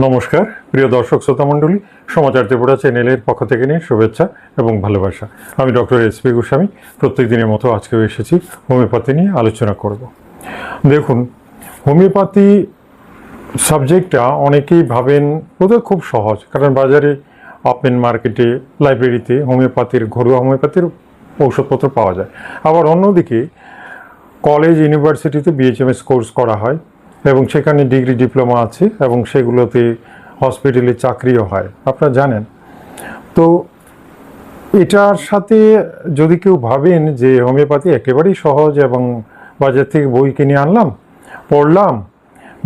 নমস্কার, প্রিয় দর্শক শ্রোতা মণ্ডলী, সমাচার ত্রিপুরা চ্যানেলের পক্ষ থেকে নিয়ে শুভেচ্ছা এবং ভালোবাসা। আমি ডক্টর এস পি গোস্বামী, প্রত্যেক দিনের মতো আজকেও এসেছি, হোমিওপ্যাথি নিয়ে আলোচনা করব। দেখুন, হোমিওপ্যাথি সাবজেক্টটা অনেকেই ভাবেন বোধহয় খুব সহজ, কারণ বাজারে ওপেন মার্কেটে লাইব্রেরিতে হোমিওপ্যাথির, ঘরোয়া হোমিওপ্যাথির ঔষধপত্র পাওয়া যায়। আবার অন্যদিকে কলেজ ইউনিভার্সিটিতে বিএচএমএস কোর্স করা হয় এবং সেখানে ডিগ্রি ডিপ্লোমা আছে এবং সেগুলোতে হসপিটালে চাকরিও হয়। আপনারা জানেন। তো এটার সাথে যদি কেউ ভাবেন যে হোমিওপ্যাথি একেবারেই সহজ এবং বাজার থেকে বই কিনে আনলাম, পড়লাম,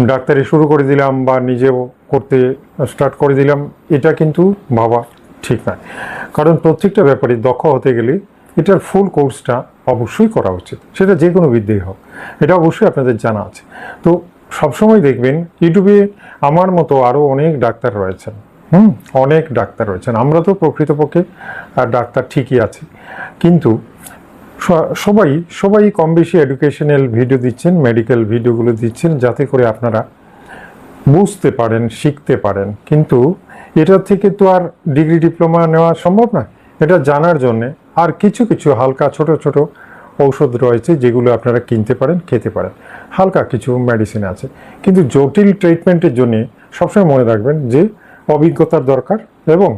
ডাক্তারি শুরু করে দিলাম বা নিজেও করতে স্টার্ট করে দিলাম, এটা কিন্তু ভাবা ঠিক নয়। কারণ প্রত্যেকটা ব্যাপারে দক্ষ হতে গেলে এটার ফুল কোর্সটা অবশ্যই করা উচিত। সেটা যে কোনো বিদ্যেই হোক। এটা অবশ্যই আপনাদের জানা আছে। তো সবসময় দেখবেন, ইউটিউবে আমার মতো আরও অনেক ডাক্তার রয়েছেন। হুম, অনেক ডাক্তার রয়েছেন। আমরা তো প্রকৃতপক্ষে ডাক্তার ঠিকই আছি। কিন্তু সবাই সবাই কম বেশি এডুকেশনাল ভিডিও দিচ্ছেন মেডিকেল ভিডিওগুলো দিচ্ছেন, যাতে করে আপনারা বুঝতে পারেন, শিখতে পারেন। কিন্তু এটার থেকে তো আর ডিগ্রি ডিপ্লোমা নেওয়া সম্ভব নয়। এটা জানার জন্যে আর কিছু কিছু হালকা ছোট ছোট ঔষধ রয়েছে যেগুলো আপনারা কিনতে পারেন, খেতে পারেন। হালকা কিছু মেডিসিন আছে। কিন্তু জটিল ট্রিটমেন্টের জন্য সবসময় মনে রাখবেন যে অভিজ্ঞতার দরকার এবং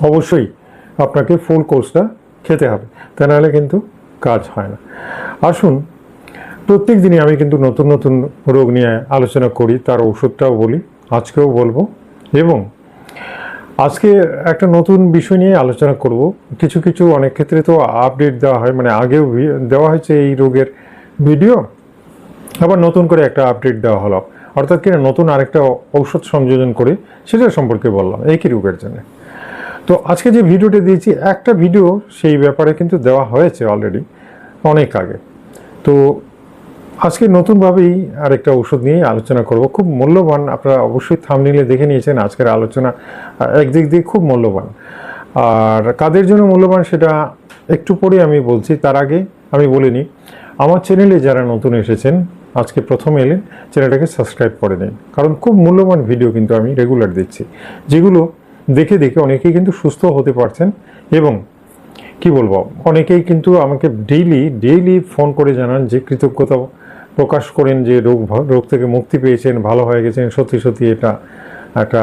অবশ্যই আপনাকে ফুল কোর্সটা খেতে হবে। তা নাহলে কিন্তু কাজ হয় না। আসুন, প্রত্যেক দিনই আমি কিন্তু নতুন নতুন রোগ নিয়ে আলোচনা করি, তার ওষুধটাও বলি, আজকেও বলব এবং আজকে একটা নতুন বিষয় নিয়ে আলোচনা করব। কিছু কিছু অনেক ক্ষেত্রে তো আপডেট দেওয়া হয় মানে আগেও দেওয়া হয়েছে এই রোগের ভিডিও আবার নতুন করে একটা আপডেট দেওয়া হলো। অর্থাৎ কিনা নতুন আরেকটা ঔষধ সংযোজন করে সেটা সম্পর্কে বললাম, একই রোগের জন্য। তো আজকে যে ভিডিওটা দিয়েছি, একটা ভিডিও সেই ব্যাপারে কিন্তু দেওয়া হয়েছে অলরেডি অনেক আগে। তো আজকে নতুনভাবেই আরেকটা ওষুধ নিয়ে আলোচনা করব। খুব মূল্যবান, আপনারা অবশ্যই থামনিলে দেখে নিয়েছেন আজকের আলোচনা একদিক দিয়ে খুব মূল্যবান। আর কাদের জন্য মূল্যবান সেটা একটু পরে আমি বলছি, তার আগে আমি বলিনি আমার চ্যানেলে যারা নতুন এসেছেন, আজকে প্রথম এলেন চ্যানেলটাকে সাবস্ক্রাইব করে নিন। কারণ খুব মূল্যবান ভিডিও কিন্তু আমি রেগুলার দিচ্ছি যেগুলো দেখে দেখে অনেকেই কিন্তু সুস্থ হতে পারছেন এবং কি বলব, অনেকেই কিন্তু আমাকে ডেইলি ডেইলি ফোন করে জানান যে কৃতজ্ঞতা প্রকাশ করেন যে রোগ রোগ থেকে মুক্তি পেয়েছেন, ভালো হয়ে গেছেন, সত্যি সত্যি এটা একটা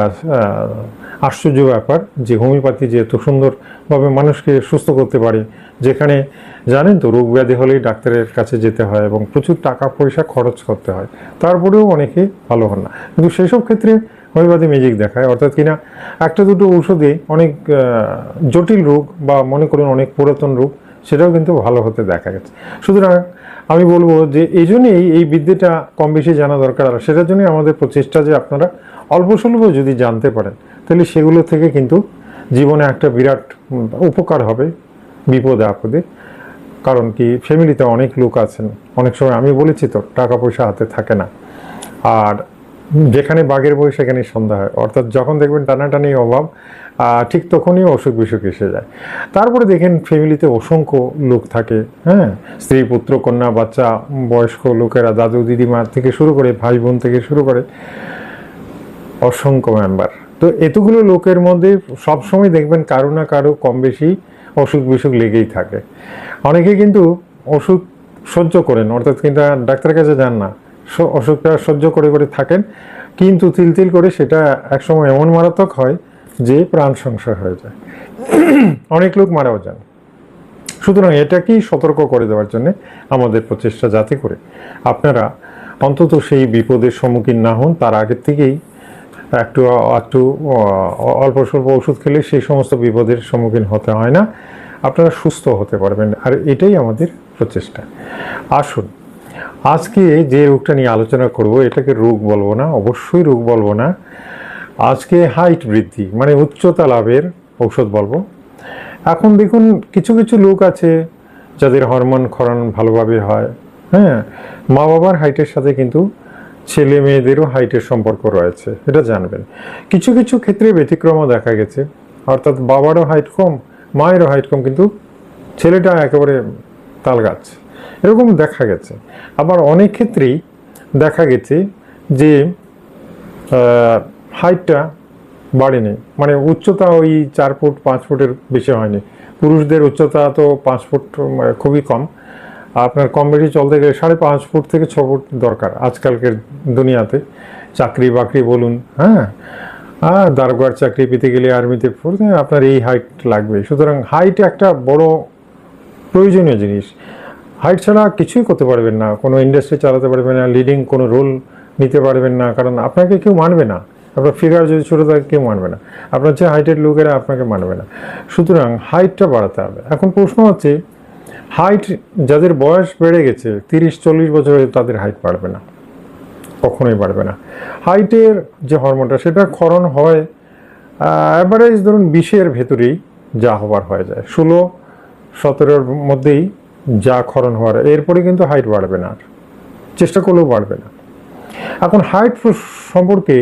আশ্চর্য ব্যাপার যে হোমিওপ্যাথি যে এত সুন্দরভাবে মানুষকে সুস্থ করতে পারে। যেখানে জানেন তো, রোগ ব্যাধি হলেই ডাক্তারের কাছে যেতে হয় এবং প্রচুর টাকা পয়সা খরচ করতে হয়। তারপরেও অনেকে ভালো হন না। কিন্তু সেসব ক্ষেত্রে হোমিওপ্যাথি ম্যাজিক দেখায়। অর্থাৎ কিনা একটা দুটো ঔষধে অনেক জটিল রোগ বা মনে করুন অনেক পুরাতন রোগ সেটাও কিন্তু ভালো হতে দেখা গেছে। সুতরাং আমি বলব যে এই জন্যেই এই বিদ্যেটা কম বেশি জানা দরকার। আর সেটার জন্যই আমাদের প্রচেষ্টা যে আপনারা অল্প স্বল্প যদি জানতে পারেন, তাহলে সেগুলো থেকে কিন্তু জীবনে একটা বিরাট উপকার হবে বিপদে আপদে। কারণ কি ফ্যামিলিতে অনেক লোক আছেন। অনেক সময় আমি বলেছি তো, টাকা পয়সা হাতে থাকে না। আর যেখানে বাঘের বই সেখানে সন্ধ্যা হয়। অর্থাৎ যখন দেখবেন টানাটানি অভাব ঠিক তখনই অসুখ বিসুখ এসে যায়। তারপরে দেখেন ফ্যামিলিতে অসংখ্য লোক থাকে হ্যাঁ? স্ত্রী, পুত্র, কন্যা, বাচ্চা, বয়স্ক লোকেরা, দাদু, দিদিমা থেকে শুরু করে ভাই বোন থেকে শুরু করে অসংখ্য মেম্বার তো এতগুলো লোকের মধ্যে সবসময় দেখবেন কারও না কারও কম বেশি অসুখ বিসুখ লেগেই থাকে। অনেকে কিন্তু ওষুধ সহ্য করেন, অর্থাৎ কিন্তু ডাক্তারের কাছে যান না। অসুখটা সহ্য করে করে থাকেন, কিন্তু তিল তিল করে সেটা একসময় এমন মারাত্মক হয় যে প্রাণ সংশয় হয়ে যায়। অনেক লোক মারাও যান। সুতরাং এটাকেই সতর্ক করে দেওয়ার জন্য আমাদের প্রচেষ্টা যাতে করে আপনারা অন্তত সেই বিপদের সম্মুখীন না হন। তার আগের থেকেই একটু একটু অল্প স্বল্প ওষুধ খেলে সেই সমস্ত বিপদের সম্মুখীন হতে হয় না। আপনারা সুস্থ হতে পারবেন। আর এটাই আমাদের প্রচেষ্টা। আসুন আজকে যে রোগটা নিয়ে আলোচনা করব, এটাকে রোগ বলব না, অবশ্যই রোগ বলব না। আজকে হাইট বৃদ্ধি মানে উচ্চতা লাভের ঔষধ বলব। এখন দেখুন, কিছু কিছু লোক আছে যাদের হরমোন ক্ষরণ ভালোভাবে হয় হ্যাঁ? মা বাবার হাইটের সাথে কিন্তু ছেলে মেয়েদেরও হাইটের সম্পর্ক রয়েছে, এটা জানবেন। কিছু কিছু ক্ষেত্রে ব্যতিক্রমও দেখা গেছে, অর্থাৎ বাবারও হাইট কম, মায়েরও হাইট কম, কিন্তু ছেলেটা একেবারে তাল গাছ। এরকম দেখা গেছে। আবার অনেক ক্ষেত্রেই দেখা গেছে যে হাইটটা বাড়েনি। মানে উচ্চতা ওই চার ফুট, পাঁচ ফুটের বেশি হয়নি। পুরুষদের উচ্চতা তো পাঁচ ফুট খুবই কম। আপনার কম বেশি চলতে গেলে সাড়ে পাঁচ ফুট থেকে ছ ফুট দরকার আজকালকের দুনিয়াতে। চাকরি বাকরি বলুন হ্যাঁ? হ্যাঁ দারোগার চাকরি পেতে গেলে আর্মিতে আপনার এই হাইট লাগবে। সুতরাং হাইট একটা বড় প্রয়োজনীয় জিনিস। হাইট ছাড়া কিছুই করতে পারবেন না, কোনো ইন্ডাস্ট্রি চালাতে পারবেন না লিডিং কোনো রোল নিতে পারবেন না, কারণ আপনাকে কেউ মানবে না। আপনার ফিগার যদি ছোটো থাকে, কেউ মানবে না। আপনার যে হাইটের লোকেরা আপনাকে মানবে না। সুতরাং হাইটটা বাড়াতে হবে। এখন প্রশ্ন হচ্ছে হাইট যাদের বয়স বেড়ে গেছে, তিরিশ, চল্লিশ বছরে তাদের হাইট বাড়বে না। কখনোই বাড়বে না। হাইটের যে হরমোনটা সেটা ক্ষরণ হয় অ্যাভারেজ ধরুন বিশের ভেতরেই যা হবার হয়ে যায়। ষোলো, সতেরোর মধ্যেই যা ক্ষরণ হওয়ার, এরপরে কিন্তু হাইট বাড়বে না আর চেষ্টা করলেও বাড়বে না। এখন হাইট সম্পর্কে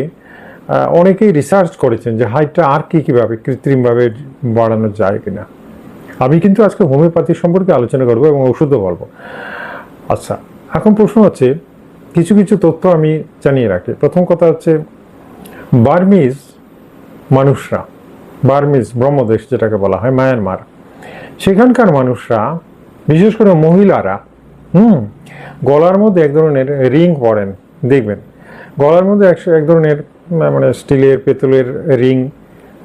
অনেকেই রিসার্চ করেছেন যে হাইটটা আর কী কীভাবে কৃত্রিমভাবে বাড়ানো যায় কিনা। আমি কিন্তু আজকে হোমিওপ্যাথি সম্পর্কে আলোচনা করব এবং ওষুধও বলব। আচ্ছা এখন প্রশ্ন হচ্ছে, কিছু কিছু তথ্য আমি জানিয়ে রাখি। প্রথম কথা হচ্ছে, বার্মিজ মানুষরা, বার্মিজ ব্রহ্মদেশ যেটাকে বলা হয়, মায়ানমার, সেখানকার মানুষরা বিশেষ করে মহিলারা, হুম, গলার মধ্যে এক ধরনের রিং পরেন, দেখবেন। গলার মধ্যে এক ধরনের মানে স্টিলের পেতলের রিং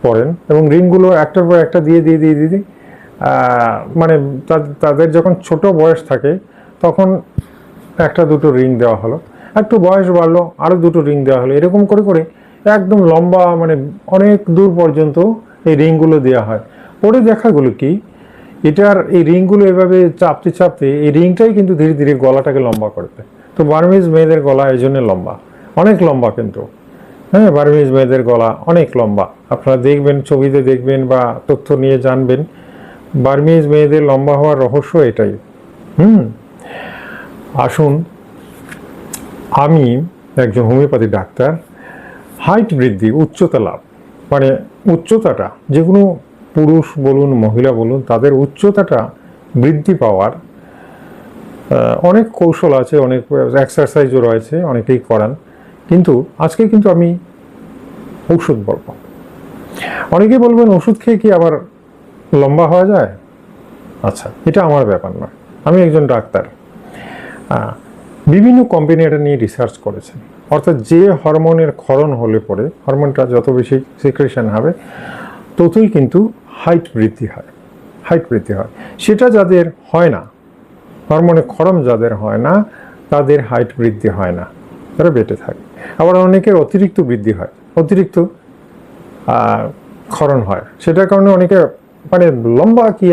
পরেন এবং রিংগুলো একটার পর একটা দিয়ে দিয়ে দিয়ে দিয়ে মানে তাদের যখন ছোট বয়স থাকে, তখন একটা দুটো রিং দেওয়া হলো। একটু বয়স বাড়লো আরও দুটো রিং দেওয়া হলো। এরকম করে করে একদম লম্বা মানে অনেক দূর পর্যন্ত এই রিংগুলো দেওয়া হয়। পরে দেখাগুলো কি এটার এই রিংগুলো এভাবে চাপতে চাপতে এই রিংটাই কিন্তু ধীরে ধীরে গলাটাকে লম্বা করবে। তো বার্মিজ মেয়েদের গলা এই জন্য লম্বা। অনেক লম্বা কিন্তু। হ্যাঁ বার্মিজ মেয়েদের গলা অনেক লম্বা। আপনারা দেখবেন, ছবিতে দেখবেন বা তথ্য নিয়ে জানবেন, বার্মিজ মেয়েদের লম্বা হওয়ার রহস্য এটাই। হুম? আসুন, আমি একজন হোমিওপ্যাথি ডাক্তার। হাইট বৃদ্ধি, উচ্চতা লাভ। মানে উচ্চতাটা যে কোনো পুরুষ বলুন, মহিলা বলুন, তাদের উচ্চতাটা বৃদ্ধি পাওয়ার অনেক কৌশল আছে, অনেক এক্সারসাইজও রয়েছে, অনেকেই করান। কিন্তু আজকে কিন্তু আমি ওষুধ বলব। অনেকেই বলবেন, ওষুধ খেয়ে কি আবার লম্বা হওয়া যায়? আচ্ছা এটা আমার ব্যাপার নয়। আমি একজন ডাক্তার। বিভিন্ন কোম্পানি এটা নিয়ে রিসার্চ করেছেন। অর্থাৎ যে হরমোনের ক্ষরণ হলে পরে হরমোনটা যত বেশি সিক্রেশন হবে ততই কিন্তু হাইট বৃদ্ধি হয় হাইট বৃদ্ধি হয়। সেটা যাদের হয় না হরমোনের ক্ষরণ যাদের হয় না, তাদের হাইট বৃদ্ধি হয় না, তারা বেটে থাকে। আবার অনেকের অতিরিক্ত বৃদ্ধি হয়, অতিরিক্ত ক্ষরণ হয়। সেটার কারণে অনেকে মানে লম্বা কি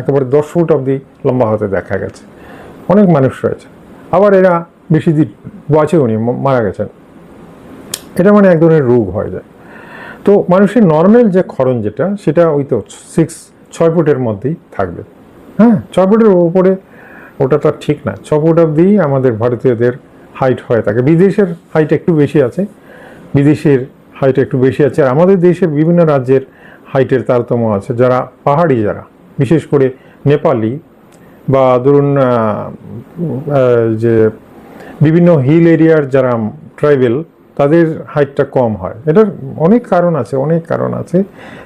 একেবারে দশ ফুট অবধি লম্বা হতে দেখা গেছে। অনেক মানুষ রয়েছে। আবার এরা বেশি দিন বাঁচে উনি মারা গেছেন। এটা মানে এক ধরনের রোগ হয়ে যায়। তো মানুষের নর্মাল যে ক্ষরণ যেটা, সেটা ওই তো সিক্স ছয় ফুটের মধ্যেই থাকবে। হ্যাঁ ছয় ফুটের ওপরে ওটা তো আর ঠিক না। ছ ফুট অবধি আমাদের ভারতীয়দের হাইট হয়ে থাকে বিদেশের হাইট একটু বেশি আছে। বিদেশের হাইট একটু বেশি আছে। আর আমাদের দেশের বিভিন্ন রাজ্যের হাইটের তারতম্য আছে। যারা পাহাড়ি যারা, বিশেষ করে নেপালি বা ধরুন যে বিভিন্ন হিল এরিয়ার যারা ট্রাইবেল তাদের হাইটটা কম হয়। এটার অনেক কারণ আছে, অনেক কারণ আছে।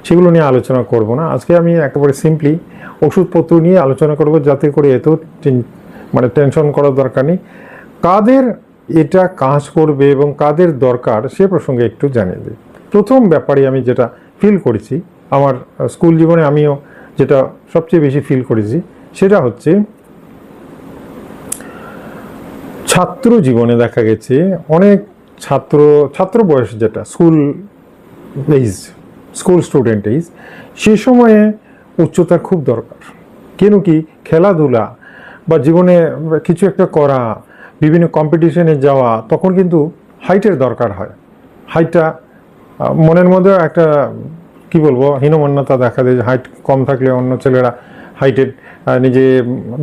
সেগুলো নিয়ে আলোচনা করব না। আজকে আমি একেবারে সিম্পলি ওষুধপত্র নিয়ে আলোচনা করব যাতে করে এত মানে টেনশন করার দরকার নেই। কাদের এটা কাজ করবে এবং কাদের দরকার সে প্রসঙ্গে একটু জানিয়ে দিই। প্রথম ব্যাপারে আমি যেটা ফিল করেছি, আমার স্কুল জীবনে আমিও যেটা সবচেয়ে বেশি ফিল করেছি, সেটা হচ্ছে ছাত্র জীবনে দেখা গেছে অনেক ছাত্র ছাত্র বয়স যেটা school age school student age সে সময়ে উচ্চতার খুব দরকার। কেন কি? খেলাধুলা বা জীবনে কিছু একটা করা, বিভিন্ন কম্পিটিশনে যাওয়া, তখন কিন্তু হাইটের দরকার হয়। হাইটটা মনের মধ্যে একটা, কি বলব, হীনমন্যতা দেখা দেয় হাইট কম থাকলে অন্য ছেলেরা হাইটেড নিজে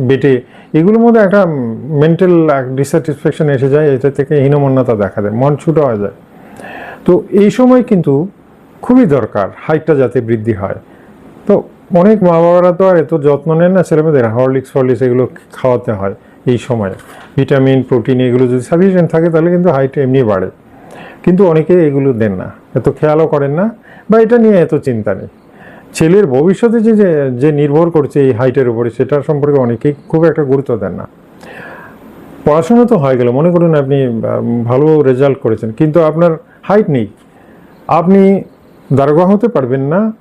বেটে, এগুলোর মধ্যে একটা মেন্টাল ডিস্যাটিসফ্যাকশন এসে যায় এটা থেকে হীনমন্যতা দেখা দেয়, মন ছুটো হয়ে যায়। তো এই সময় কিন্তু খুবই দরকার হাইটটা যাতে বৃদ্ধি হয়। তো অনেক মা বাবারা তো আর এত যত্ন নেন না ছেলেমেয়েদের হরলিক্স ফরলিক্স এগুলো খাওয়াতে হয় এই সময়ে। ভিটামিন, প্রোটিন এগুলো যদি সাফিসিয়েন্ট থাকে, তাহলে কিন্তু হাইট এমনি বাড়ে। কিন্তু অনেকে এগুলো দেন না, এত খেয়ালও করেন না, বা এটা নিয়ে এত চিন্তা নেই। ছেলের ভবিষ্যতে যে যে- নির্ভর করছে এই হাইটের উপরে, সেটার সম্পর্কে অনেকেই খুব একটা গুরুত্ব দেন না। পড়াশোনা তো হয়ে গেল, মনে করুন আপনি ভালো রেজাল্ট করেছেন, কিন্তু আপনার হাইট নেই। আপনি দারোগা হতে পারবেন না,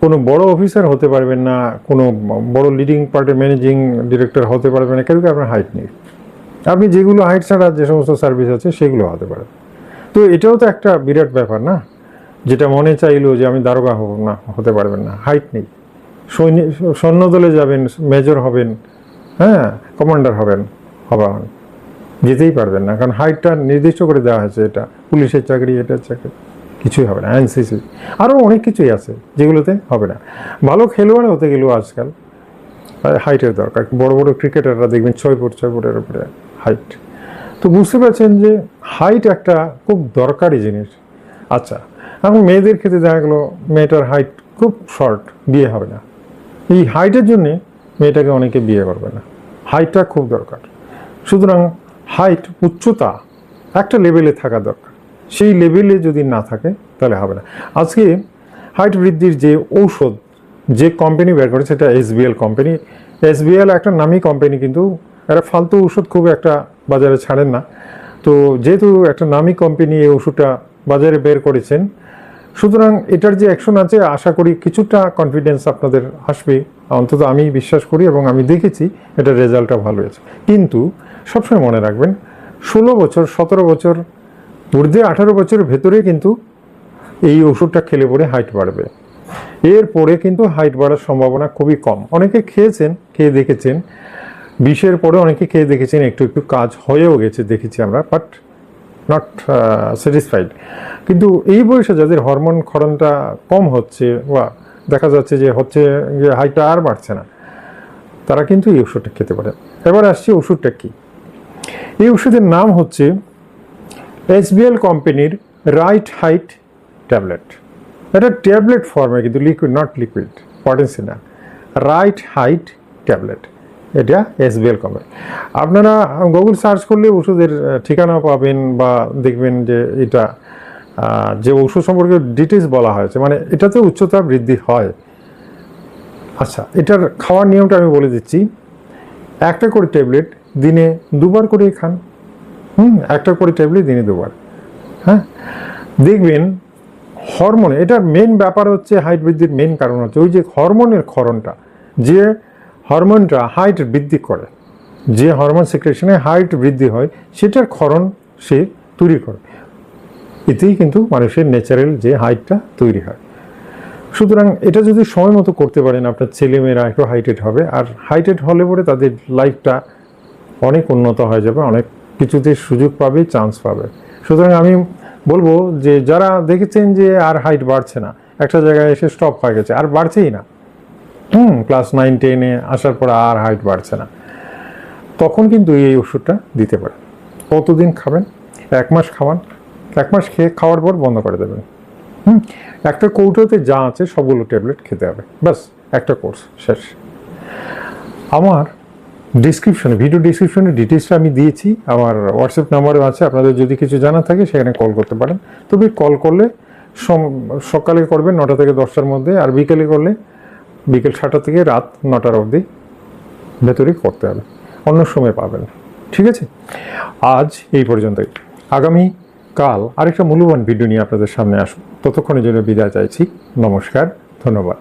কোনো বড় অফিসার হতে পারবেন না, কোনো বড় লিডিং পার্টির ম্যানেজিং ডিরেক্টর হতে পারবেন না, কেন কি আপনার হাইট নেই? আপনি যেগুলো হাইট ছাড়া যে সমস্ত সার্ভিস আছে, সেগুলো হতে পারেন তো এটাও তো একটা বিরাট ব্যাপার না? যেটা মনে চাইলো যে আমি দারোগা হব না, হতে পারবেন না। হাইট নেই। সৈনিক সৈন্যদলে যাবেন মেজর হবেন হ্যাঁ কমান্ডার হবেন হবেন যেতেই পারবেন না, কারণ হাইটটা নির্দিষ্ট করে দেওয়া হয়েছে এটা। পুলিশের চাকরি, এটার চাকরি, কিছুই হবে না এনসিসি আরও অনেক কিছুই আছে, যেগুলোতে হবে না। ভালো খেলোয়াড় হতে গেলেও আজকাল হাইটের দরকার। বড় বড় ক্রিকেটাররা দেখবেন ছয় ফুট ছয় ফুটের উপরে হাইট তো বুঝতে পারছেন যে হাইট একটা খুব দরকারি জিনিস। আচ্ছা এখন মেয়েদের ক্ষেত্রে দেখা গেলো মেয়েটার হাইট খুব শর্ট বিয়ে হবে না। এই হাইটের জন্যে মেয়েটাকে অনেকে বিয়ে করবে না। হাইটটা খুব দরকার। সুতরাং হাইট উচ্চতা একটা লেভেলে থাকা দরকার। সেই লেভেলে যদি না থাকে, তাহলে হবে না। আজকে হাইট বৃদ্ধির যে ঔষধ যে কোম্পানি বের করে সেটা এসবিএল কোম্পানি এসবিএল একটা নামি কোম্পানি কিন্তু এরা ফালতু ওষুধ খুব একটা বাজারে ছাড়েন না। তো যেহেতু একটা নামি কোম্পানি এই ওষুধটা বাজারে বের করেছেন সুতরাং এটার যে অ্যাকশন আছে, আশা করি কিছুটা কনফিডেন্স আপনাদের আসবে। অন্তত আমি বিশ্বাস করি এবং আমি দেখেছি এটার রেজাল্টটা ভালো হয়েছে। কিন্তু সবসময় মনে রাখবেন, ষোলো বছর, সতেরো বছর, ঊর্ধ্বে আঠারো বছরের ভেতরে কিন্তু এই ওষুধটা খেলে পরে হাইট বাড়বে। এরপরে কিন্তু হাইট বাড়ার সম্ভাবনা খুবই কম। অনেকে খেয়েছেন, খেয়ে দেখেছেন। বিষের পরে অনেকে খেয়ে দেখেছেন, একটু একটু কাজ হয়েও গেছে, দেখেছি আমরা। বাট নট স্যাটিসফাইড কিন্তু এই বয়সে যাদের হরমোন ক্ষরণটা কম হচ্ছে বা দেখা যাচ্ছে যে হচ্ছে যে হাইটটা আর বাড়ছে না, তারা কিন্তু এই ওষুধটা খেতে পারে। এবার আসছে ওষুধটা কি? এই ওষুধের নাম হচ্ছে এসবিএল কোম্পানির রাইট হাইট ট্যাবলেট এটা ট্যাবলেট ফর্মে কিন্তু লিকুইড নট লিকুইড পটেন্সি না। রাইট হাইট ট্যাবলেট এটা এস এসবিএল কোম্পানি আপনারা গুগল সার্চ করলে ওষুধের ঠিকানা পাবেন বা দেখবেন যে এটা যে ওষুধ সম্পর্কে ডিটেলস বলা হয়েছে মানে এটাতে উচ্চতা বৃদ্ধি হয়। আচ্ছা এটার খাওয়ার নিয়মটা আমি বলে দিচ্ছি। একটা করে ট্যাবলেট দিনে দুবার করে খান। হুম, একটা করে ট্যাবলেট দিনে দুবার। হ্যাঁ দেখবেন হরমোন এটার মেন ব্যাপার হচ্ছে হাইট বৃদ্ধির মেন কারণ হচ্ছে ওই যে হরমোনের ক্ষরণটা, যে হরমোনটা হাইট বৃদ্ধি করে। যে হরমোন সিক্রেশনে হাইট বৃদ্ধি হয়, সেটার ক্ষরণ সে তৈরি করে। এতেই কিন্তু মানুষের ন্যাচারাল যে হাইটটা তৈরি হয়। সুতরাং এটা যদি সময় মতো করতে পারেন আপনার ছেলেমেয়েরা, একটু হাইটেড হবে। আর হাইটেড হলে পরে তাদের লাইফটা অনেক উন্নত হয়ে যাবে, অনেক কিছুতে সুযোগ পাবে, চান্স পাবে। সুতরাং আমি বলব যে, যারা দেখেছেন যে আর হাইট বাড়ছে না, একটা জায়গায় এসে স্টপ হয়ে গেছে, আর বাড়ছেই না। হুম ক্লাস নাইন টেনে আসার পর আর হাইট বাড়ছে না। তখন কিন্তু এই ওষুধটা দিতে পারে কতদিন খাবেন? এক মাস খাওয়ান। এক মাস খেয়ে খাওয়ার পর বন্ধ করে দেবেন। হুম, একটা কৌটোতে যা আছে সবগুলো ট্যাবলেট খেতে হবে। ব্যাস, একটা কোর্স শেষ। আমার ডিসক্রিপশনে ভিডিও ডিসক্রিপশনে ডিটেলসটা আমি দিয়েছি। আমার হোয়াটসঅ্যাপ নাম্বারও আছে। আপনাদের যদি কিছু জানা থাকে, সেখানে কল করতে পারেন। তবে কল করলে সকালে করবেন নটা থেকে দশটার মধ্যে আর বিকেলে করলে বিকেল সাতটা থেকে রাত নটার অবধি ভেতরেই করতে হবে। অন্য সময় পাবেন। ঠিক আছে? আজ এই পর্যন্তই। আগামী কাল আরেকটা মূল্যবান ভিডিও নিয়ে আপনাদের সামনে আসব। ততক্ষণের জন্য বিদায় চাইছি। নমস্কার, ধন্যবাদ।